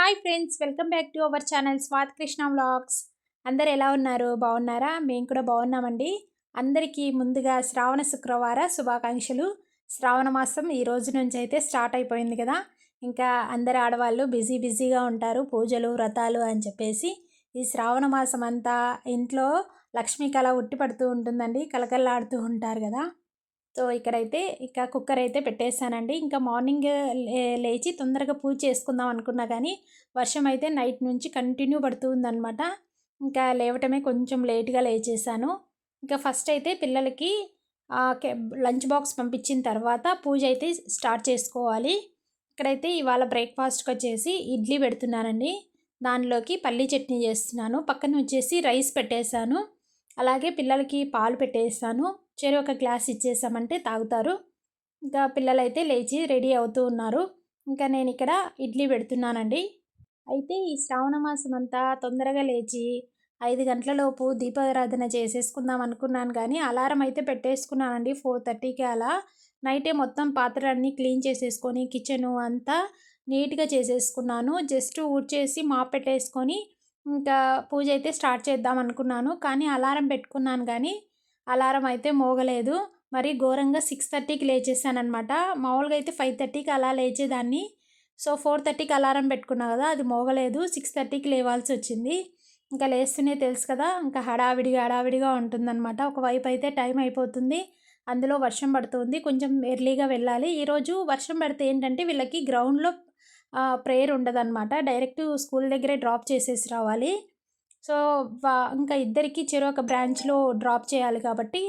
Hi friends welcome back to our channel Swath Krishna vlogs. అందరు ఎలా ఉన్నారు? బాగున్నారా? మేము కూడా బాగున్నామండి. అందరికీ ముందుగా శ్రావణ శుక్రవార శుభాకాంక్షలు. శ్రావణ మాసం ఈ రోజు నుంచి అయితే స్టార్ట్ అయిపోయింది కదా. ఇంకా అందరు ఆడవాళ్ళు బిజీ బిజీగా ఉంటారు పూజలు వ్రతాలు అని చెప్పేసి. ఈ శ్రావణ మాసం అంతా ఇంట్లో లక్ష్మీ కళ ఉట్టి పడుతూ ఉంటుందండి. కలకల్లాడుతూ ఉంటారు కదా. సో ఇక్కడైతే ఇక కుక్కర్ అయితే పెట్టేశానండి. ఇంకా మార్నింగ్ లేచి తొందరగా పూజ చేసుకుందాం అనుకున్నా కానీ వర్షం అయితే నైట్ నుంచి కంటిన్యూ పడుతుందనమాట ఇంకా లేవటమే కొంచెం లేట్గా లేచేసాను ఇంకా ఫస్ట్ అయితే పిల్లలకి లంచ్ బాక్స్ పంపించిన తర్వాత పూజ అయితే స్టార్ట్ చేసుకోవాలి. ఇక్కడైతే ఇవాళ బ్రేక్ఫాస్ట్కి వచ్చేసి ఇడ్లీ పెడుతున్నానండి. దానిలోకి పల్లీ చట్నీ చేస్తున్నాను. పక్కన వచ్చేసి రైస్ పెట్టేశాను. అలాగే పిల్లలకి పాలు పెట్టేస్తాను చెరు ఒక గ్లాస్ ఇచ్చేసామంటే తాగుతారు. ఇంకా పిల్లలైతే లేచి రెడీ అవుతూ ఉన్నారు. ఇంకా నేను ఇక్కడ ఇడ్లీ పెడుతున్నానండి. అయితే ఈ శ్రావణ మాసం అంతా తొందరగా లేచి ఐదు గంటలలోపు దీపారాధన చేసేసుకుందాం అనుకున్నాను కానీ అలారం అయితే పెట్టేసుకున్నానండి ఫోర్ థర్టీకి అలా. నైటే మొత్తం పాత్రలన్నీ క్లీన్ చేసేసుకొని కిచెను అంతా నీట్గా చేసేసుకున్నాను. జస్ట్ ఊడ్చేసి మాప్ పెట్టేసుకొని ఇంకా పూజ అయితే స్టార్ట్ చేద్దాం అనుకున్నాను. కానీ అలారం పెట్టుకున్నాను కానీ అలారం అయితే మోగలేదు. మరి ఘోరంగా సిక్స్ థర్టీకి లేచేసానమాట మామూలుగా అయితే ఫైవ్ థర్టీకి అలా లేచేదాన్ని. సో ఫోర్ థర్టీకి అలారం పెట్టుకున్నా కదా అది మోగలేదు. సిక్స్ థర్టీకి లేవాల్సి వచ్చింది. ఇంకా లేస్తూనే తెలుసు కదా ఇంకా హడావిడిగా హడావిడిగా ఉంటుందన్నమాట. ఒకవైపు అయితే టైం అయిపోతుంది. అందులో వర్షం పడుతుంది. కొంచెం ఎర్లీగా వెళ్ళాలి. ఈరోజు వర్షం పడితే ఏంటంటే వీళ్ళకి గ్రౌండ్లో ప్రేయర్ ఉండదన్నమాట. డైరెక్ట్ స్కూల్ దగ్గరే డ్రాప్ చేసేసి రావాలి. సో వా ఇంకా ఇద్దరికి చెరు ఒక బ్రాంచ్లో డ్రాప్ చేయాలి కాబట్టి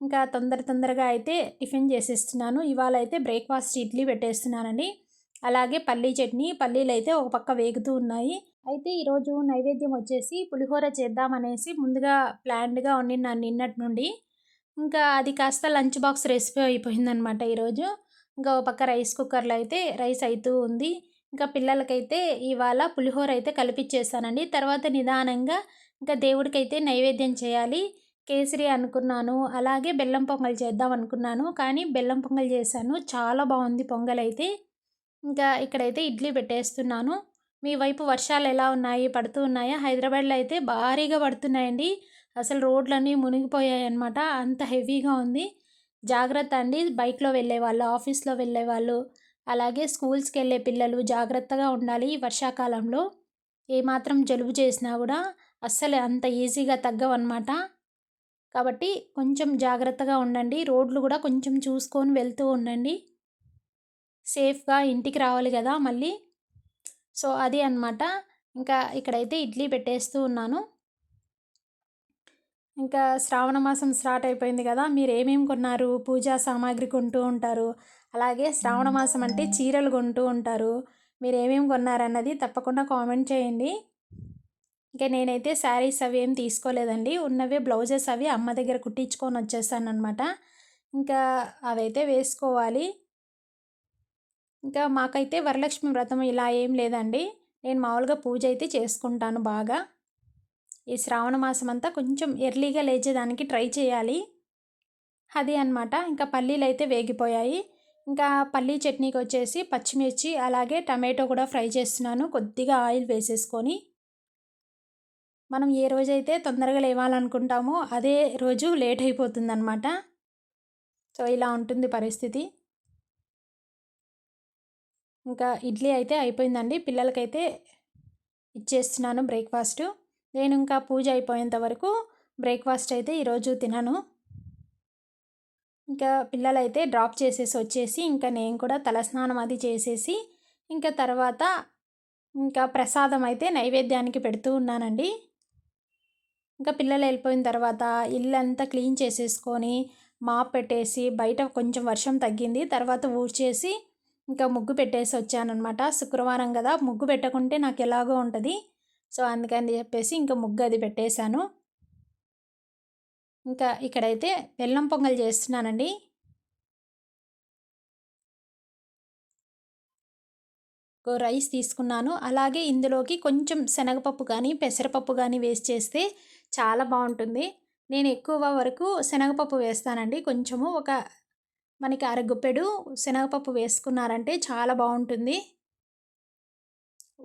ఇంకా తొందర తొందరగా అయితే టిఫిన్ చేసేస్తున్నాను. ఇవాళ అయితే బ్రేక్ఫాస్ట్ ఇడ్లీ పెట్టేస్తున్నానండి. అలాగే పల్లీ చట్నీ పల్లీలు అయితే ఒక పక్క వేగుతూ ఉన్నాయి. అయితే ఈరోజు నైవేద్యం వచ్చేసి పులిహోర చేద్దామనేసి ముందుగా ప్లాన్డ్గా ఉండినాను నిన్నటి నుండి. ఇంకా అది కాస్త లంచ్ బాక్స్ రెసిపీ అయిపోయిందనమాట ఈరోజు. ఇంకా ఒక పక్క రైస్ కుక్కర్లో అయితే రైస్ అవుతూ ఉంది. ఇంకా పిల్లలకైతే ఇవాళ పులిహోర అయితే కలిపిచ్చేసానండి. తర్వాత నిదానంగా ఇంకా దేవుడికైతే నైవేద్యం చేయాలి. కేసరి అనుకున్నాను అలాగే బెల్లం పొంగల్ చేద్దాం అనుకున్నాను. కానీ బెల్లం పొంగల్ చేశాను. చాలా బాగుంది పొంగల్ అయితే ఇంకా ఇక్కడైతే ఇడ్లీ పెట్టేస్తున్నాను. మీ వైపు వర్షాలు ఎలా ఉన్నాయి? పడుతూ ఉన్నాయా? హైదరాబాద్లో అయితే భారీగా పడుతున్నాయండి. అసలు రోడ్లన్నీ మునిగిపోయాయి అనమాట అంత హెవీగా ఉంది. జాగ్రత్త అండి. బైక్లో వెళ్ళే వాళ్ళు ఆఫీస్లో వెళ్ళే వాళ్ళు అలాగే స్కూల్స్కి వెళ్ళే పిల్లలు జాగ్రత్తగా ఉండాలి వర్షాకాలంలో. ఏమాత్రం జలుబు చేసినా కూడా అస్సలు అంత ఈజీగా తగ్గవన్నమాట. కాబట్టి కొంచెం జాగ్రత్తగా ఉండండి. రోడ్లు కూడా కొంచెం చూసుకొని వెళ్తూ ఉండండి. సేఫ్గా ఇంటికి రావాలి కదా మళ్ళీ. సో అది అనమాట ఇంకా ఇక్కడైతే ఇడ్లీ పెట్టేస్తూ ఉన్నాను. ఇంకా శ్రావణ మాసం స్టార్ట్ అయిపోయింది కదా మీరు ఏమేమి కొన్నారు? పూజా సామాగ్రి కొంటూ ఉంటారు. అలాగే శ్రావణ మాసం అంటే చీరలు కొంటూ ఉంటారు. మీరు ఏమేమి కొన్నారన్నది తప్పకుండా కామెంట్ చేయండి. ఇంకా నేనైతే శారీస్ అవి ఏం తీసుకోలేదండి. ఉన్నవే బ్లౌజెస్ అవి అమ్మ దగ్గర కుట్టించుకొని వచ్చేసాను అనమాట ఇంకా అవైతే వేసుకోవాలి. ఇంకా మాకైతే వరలక్ష్మి వ్రతం ఇలా ఏం లేదండి. నేను మామూలుగా పూజ అయితే చేసుకుంటాను బాగా. ఈ శ్రావణ మాసం అంతా కొంచెం ఎర్లీగా లేచేదానికి ట్రై చేయాలి. అది అనమాట ఇంకా పల్లీలు అయితే వేగిపోయాయి. ఇంకా పల్లీ చట్నీకి వచ్చేసి పచ్చిమిర్చి అలాగే టమాటో కూడా ఫ్రై చేస్తున్నాను. కొద్దిగా ఆయిల్ వేసేసుకొని మనం ఏ రోజైతే తొందరగా లేవాలనుకుంటామో అదే రోజు లేట్ అయిపోతుందన్నమాట. సో ఇలా ఉంటుంది పరిస్థితి. ఇంకా ఇడ్లీ అయితే అయిపోయిందండి. పిల్లలకైతే ఇచ్చేస్తున్నాను బ్రేక్ఫాస్ట్. నేను ఇంకా పూజ అయిపోయేంత వరకు బ్రేక్ఫాస్ట్ అయితే ఈరోజు తినను. ఇంకా పిల్లలైతే డ్రాప్ చేసేసి వచ్చేసి ఇంకా నేను కూడా తలస్నానం అది చేసేసి ఇంకా తర్వాత ఇంకా ప్రసాదం అయితే నైవేద్యానికి పెడుతూ ఉన్నానండి. ఇంకా పిల్లలు వెళ్ళిపోయిన తర్వాత ఇల్లంతా క్లీన్ చేసేసుకొని మాప్ పెట్టేసి బయట కొంచెం వర్షం తగ్గింది. తర్వాత ఊడ్చేసి ఇంకా ముగ్గు పెట్టేసి వచ్చానమాట శుక్రవారం కదా ముగ్గు పెట్టకుంటే నాకు ఎలాగో ఉంటుంది. సో అందుకని చెప్పేసి ఇంకా ముగ్గు అది పెట్టేశాను. ఇంకా ఇక్కడైతే బెల్లం పొంగల్ చేస్తున్నానండి. రైస్ తీసుకున్నాను. అలాగే ఇందులోకి కొంచెం శనగపప్పు కానీ పెసరపప్పు కానీ వేస్ట్ చేస్తే చాలా బాగుంటుంది. నేను ఎక్కువ వరకు శనగపప్పు వేస్తానండి. కొంచెము ఒక మనకి అరగుప్పెడు శనగపప్పు వేసుకున్నారంటే చాలా బాగుంటుంది.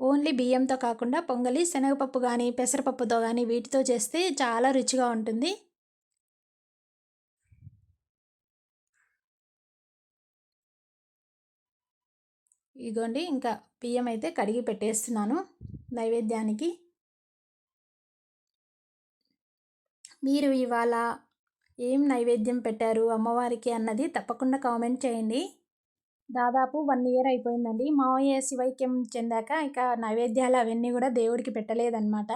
ఓన్లీ బియ్యంతో కాకుండా పొంగలి శనగపప్పు కానీ పెసరపప్పుతో కానీ వీటితో చేస్తే చాలా రుచిగా ఉంటుంది. ఇదిగోండి ఇంకా బియ్యం అయితే కడిగి పెట్టేస్తున్నాను నైవేద్యానికి. మీరు ఇవాళ ఏం నైవేద్యం పెట్టారు అమ్మవారికి అన్నది తప్పకుండా కామెంట్ చేయండి. దాదాపు వన్ ఇయర్ అయిపోయిందండి. మావయ్య శివైక్యం చెందాక ఇక నైవేద్యాలు అవన్నీ కూడా దేవుడికి పెట్టలేదన్నమాట.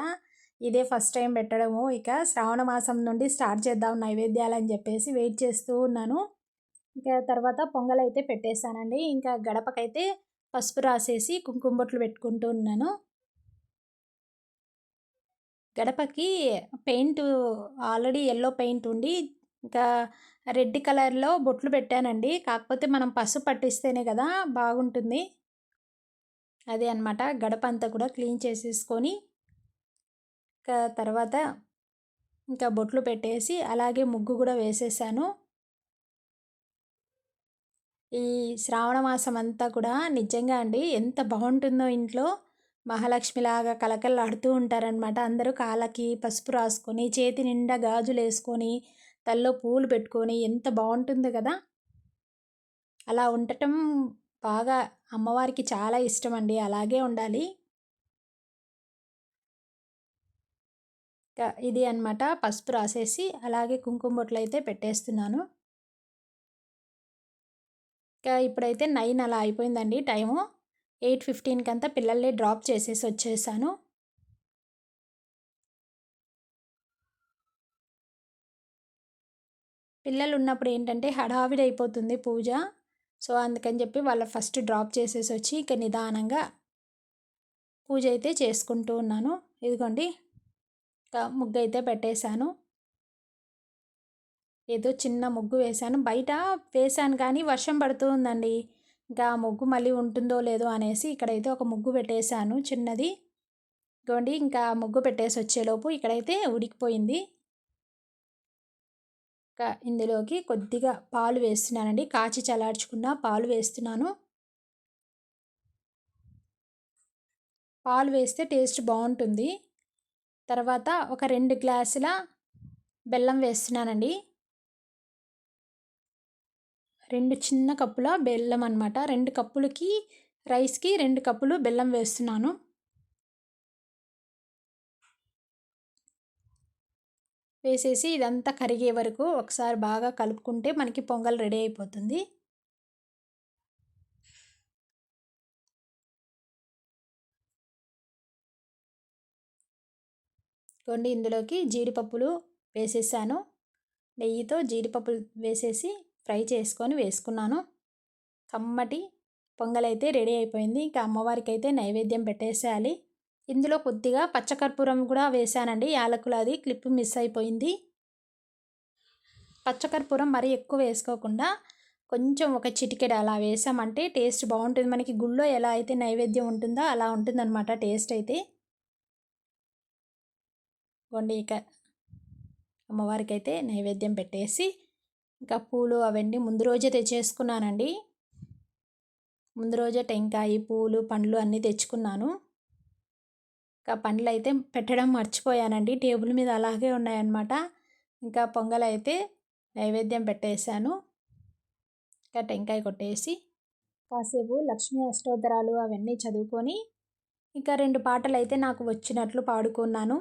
ఇదే ఫస్ట్ టైం పెట్టడము. ఇక శ్రావణ మాసం నుండి స్టార్ట్ చేద్దాం నైవేద్యాలు అని చెప్పేసి వెయిట్ చేస్తూ ఉన్నాను. ఇంకా తర్వాత పొంగల్ అయితే పెట్టేశానండి. ఇంకా గడపకైతే పసుపు రాసేసి కుంకుమ బొట్లు పెట్టుకుంటూ ఉన్నాను. గడపకి పెయింట్ ఆల్రెడీ ఎల్లో పెయింట్ ఉండి ఇంకా రెడ్ కలర్లో బొట్లు పెట్టానండి. కాకపోతే మనం పసుపు పట్టిస్తేనే కదా బాగుంటుంది. అదే అనమాట గడప అంతా కూడా క్లీన్ చేసేసుకొని ఇంకా తర్వాత ఇంకా బొట్లు పెట్టేసి అలాగే ముగ్గు కూడా వేసేసాను. ఈ శ్రావణ మాసం అంతా కూడా నిజంగా అండి ఎంత బాగుంటుందో ఇంట్లో మహాలక్ష్మిలాగా కలకల్లాడుతూ ఉంటారనమాట అందరూ కాళ్ళకి పసుపు రాసుకొని చేతి నిండా గాజులు వేసుకొని తల్లో పూలు పెట్టుకొని ఎంత బాగుంటుంది కదా! అలా ఉండటం బాగా అమ్మవారికి చాలా ఇష్టం అండి అలాగే ఉండాలి. ఇది అనమాట పసుపు రాసేసి అలాగే కుంకుమ బొట్లు అయితే పెట్టేస్తున్నాను. ఇంకా ఇప్పుడైతే నైన్ అలా అయిపోయిందండి టైము. ఎయిట్ ఫిఫ్టీన్కి అంతా పిల్లల్ని డ్రాప్ చేసేసి వచ్చేసాను. పిల్లలు ఉన్నప్పుడు ఏంటంటే హడావిడి అయిపోతుంది పూజ. సో అందుకని చెప్పి వాళ్ళ ఫస్ట్ డ్రాప్ చేసేసి వచ్చి ఇక నిదానంగా పూజ అయితే చేసుకుంటూ ఉన్నాను. ఇదిగోండి. ముగ్గు అయితే పెట్టేశాను. ఏదో చిన్న ముగ్గు వేశాను. బయట వేశాను కానీ వర్షం పడుతూ ఉందండి ఇంకా ముగ్గు మళ్ళీ ఉంటుందో లేదో అనేసి ఇక్కడైతే ఒక ముగ్గు పెట్టేశాను చిన్నది. ఇగోండి ఇంకా ముగ్గు పెట్టేసి వచ్చేలోపు ఇక్కడైతే ఉడికిపోయింది. ఇంకా ఇందులోకి కొద్దిగా పాలు వేస్తున్నానండి. కాచి చలార్చుకున్న పాలు వేస్తున్నాను. పాలు వేస్తే టేస్ట్ బాగుంటుంది. తర్వాత ఒక రెండు గ్లాసుల బెల్లం వేస్తున్నానండి. రెండు చిన్న కప్పుల బెల్లం అనమాట రెండు కప్పులకి రైస్కి రెండు కప్పులు బెల్లం వేస్తున్నాను. వేసేసి ఇదంతా కరిగే వరకు ఒకసారి బాగా కలుపుకుంటే మనకి పొంగల్ రెడీ అయిపోతుంది. కొన్ని ఇందులోకి జీడిపప్పులు వేసేసాను. నెయ్యితో జీడిపప్పులు వేసేసి ఫ్రై చేసుకొని వేసుకున్నాను. కమ్మటి పొంగలైతే రెడీ అయిపోయింది. ఇంకా అమ్మవారికి అయితే నైవేద్యం పెట్టేసేయాలి. ఇందులో కొద్దిగా పచ్చకర్పూరం కూడా వేసానండి. యాలకులు అది క్లిప్ మిస్ అయిపోయింది. పచ్చకర్పూరం మరీ ఎక్కువ వేసుకోకుండా కొంచెం ఒక చిటికెడ అలా వేసామంటే టేస్ట్ బాగుంటుంది. మనకి గుళ్ళో ఎలా అయితే నైవేద్యం ఉంటుందో అలా ఉంటుందన్నమాట టేస్ట్ అయితే. వండి ఇక అమ్మవారికి అయితే నైవేద్యం పెట్టేసి ఇంకా పూలు అవన్నీ ముందు రోజే తెచ్చేసుకున్నానండి. ముందు రోజే టెంకాయ పూలు పండ్లు అన్నీ తెచ్చుకున్నాను. ఇంకా పండ్లు అయితే పెట్టడం మర్చిపోయానండి. టేబుల్ మీద అలాగే ఉన్నాయన్నమాట. ఇంకా పొంగల్ అయితే నైవేద్యం పెట్టేశాను. ఇంకా టెంకాయ కొట్టేసి కాసేపు లక్ష్మీ అష్టోత్తరాలు అవన్నీ చదువుకొని ఇంకా రెండు పాటలు అయితే నాకు వచ్చినట్లు పాడుకున్నాను.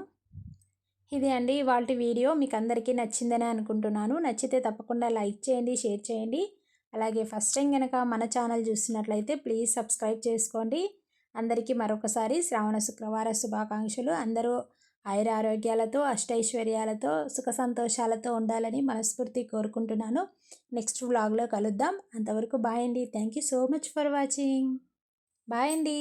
ఇదే అండి ఇవాళ వీడియో. మీకు అందరికీ నచ్చిందని అనుకుంటున్నాను. నచ్చితే తప్పకుండా లైక్ చేయండి షేర్ చేయండి. అలాగే ఫస్ట్ టైం కనుక మన ఛానల్ చూస్తున్నట్లయితే ప్లీజ్ సబ్స్క్రైబ్ చేసుకోండి. అందరికీ మరొకసారి శ్రావణ శుక్రవార శుభాకాంక్షలు. అందరూ ఆయుర ఆరోగ్యాలతో అష్టైశ్వర్యాలతో సుఖ సంతోషాలతో ఉండాలని మనస్ఫూర్తి కోరుకుంటున్నాను. నెక్స్ట్ వ్లాగ్లో కలుద్దాం. అంతవరకు బాయ్ అండి. Thank you so much for watching. Bye అండి.